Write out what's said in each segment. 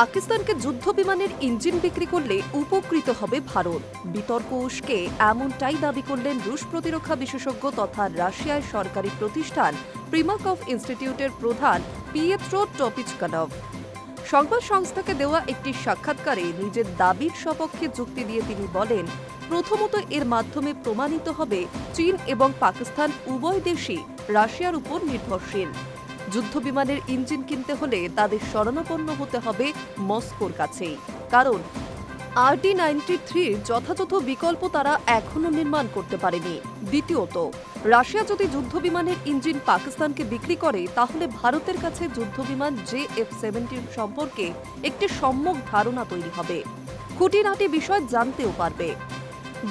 পাকিস্তানকে যুদ্ধ বিমানের ইঞ্জিন বিক্রি করলে উপকৃত হবে ভারত। বিতর্ক উস্কে এমনটাই দাবি করলেন রুশ প্রতিরক্ষা বিশেষজ্ঞ তথা রাশিয়ার সরকারি প্রতিষ্ঠান প্রিমাকভ ইনস্টিটিউটের প্রধান পিয়েত্রো টপিচকানভ। সংবাদ সংস্থাকে দেওয়া একটি সাক্ষাৎকারে নিজের দাবির সপক্ষে যুক্তি দিয়ে তিনি বলেন, প্রথমত এর মাধ্যমে প্রমাণিত হবে চীন এবং পাকিস্তান উভয় দেশই রাশিয়ার উপর নির্ভরশীল। যুদ্ধবিমানের ইঞ্জিন কিনতে হলে তাদের শরণাপন্ন হতে হবে মস্কোর কাছেই। কারণ আরটি নাইনটি থ্রির যথাযথ বিকল্প তারা এখনও নির্মাণ করতে পারেনি। দ্বিতীয়ত, রাশিয়া যদি যুদ্ধবিমানের ইঞ্জিন পাকিস্তানকে বিক্রি করে, তাহলে ভারতের কাছে যুদ্ধবিমান জে এফ সেভেন্টিন সম্পর্কে একটি সম্যক ধারণা তৈরি হবে। খুঁটিনাটি বিষয় জানতেও পারবে।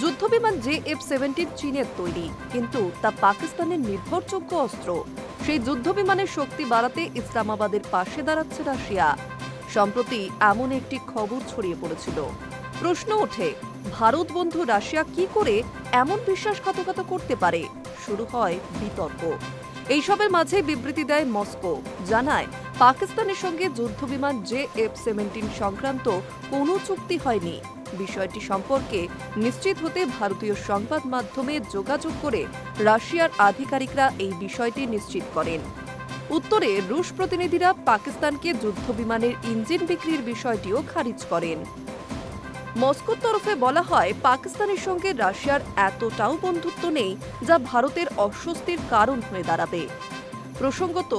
যুদ্ধবিমান জে এফ সেভেন্টিন চীনের তৈরি, কিন্তু তা পাকিস্তানের নির্ভরযোগ্য অস্ত্র। সেই যুদ্ধবিমানের শক্তি বাড়াতে ইসলামাবাদের পাশে দাঁড়াচ্ছে রাশিয়া। সম্প্রতি এমন একটি খবর ছড়িয়ে পড়েছিল। প্রশ্ন ওঠে, ভারত বন্ধু রাশিয়া কি করে এমন বিশ্বাসঘাতকতা করতে পারে? শুরু হয় বিতর্ক। এইসবের মাঝে বিবৃতি দেয় মস্কো, জানায়, পাকিস্তানের সঙ্গে যুদ্ধবিমান জে এফ সেভেন্টিন সংক্রান্ত কোনো চুক্তি হয়নি। বিষয়টি সম্পর্কে নিশ্চিত হতে ভারতীয় সংবাদ মাধ্যমে যোগাযোগ করে রাশিয়ার আধিকারিকরা এই বিষয়টি নিশ্চিত করেন। উত্তরে রুশ প্রতিনিধিরা পাকিস্তানকে যুদ্ধবিমানের ইঞ্জিন বিক্রির বিষয়টিও খারিজ করেন। মস্কোর তরফে বলা হয়, পাকিস্তানের সঙ্গে রাশিয়ার এতটাও বন্ধুত্ব নেই যা ভারতের অস্বস্তির কারণ হয়ে দাঁড়াবে। প্রসঙ্গত,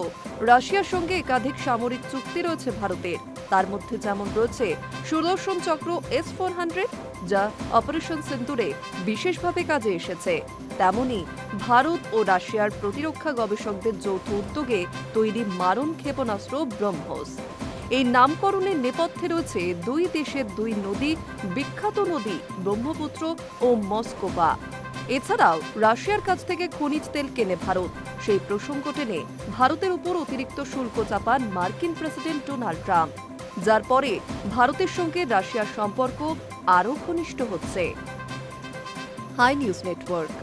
রাশিয়ার সঙ্গে একাধিক সামরিক চুক্তি রয়েছে ভারতের। তার মধ্যে যেমন রয়েছে Sudarshan Chakra S four hundred যা অপারেশন সিন্দুরে বিশেষভাবে কাজে এসেছে। তেমনি ভারত ও রাশিয়ার প্রতিরক্ষা গবেষকদের যৌথ উদ্যোগে তৈরি মারণ ক্ষেপণাস্ত্র ব্রহ্মোস। এই নামকরণের নেপথ্যে রয়েছে দুই দেশের দুই নদী, বিখ্যাত নদী ব্রহ্মপুত্র ও মস্কোবা। এছাড়াও রাশিয়ার কাছ থেকে খনিজ তেল কেনে ভারত। সেই প্রসঙ্গ টেনে ভারতের উপর অতিরিক্ত শুল্ক চাপান মার্কিন প্রেসিডেন্ট ডোনাল্ড ট্রাম্প, যার পরে ভারতের সঙ্গে রাশিয়ার সম্পর্ক আরও ঘনিষ্ঠ হচ্ছে। Hi news network.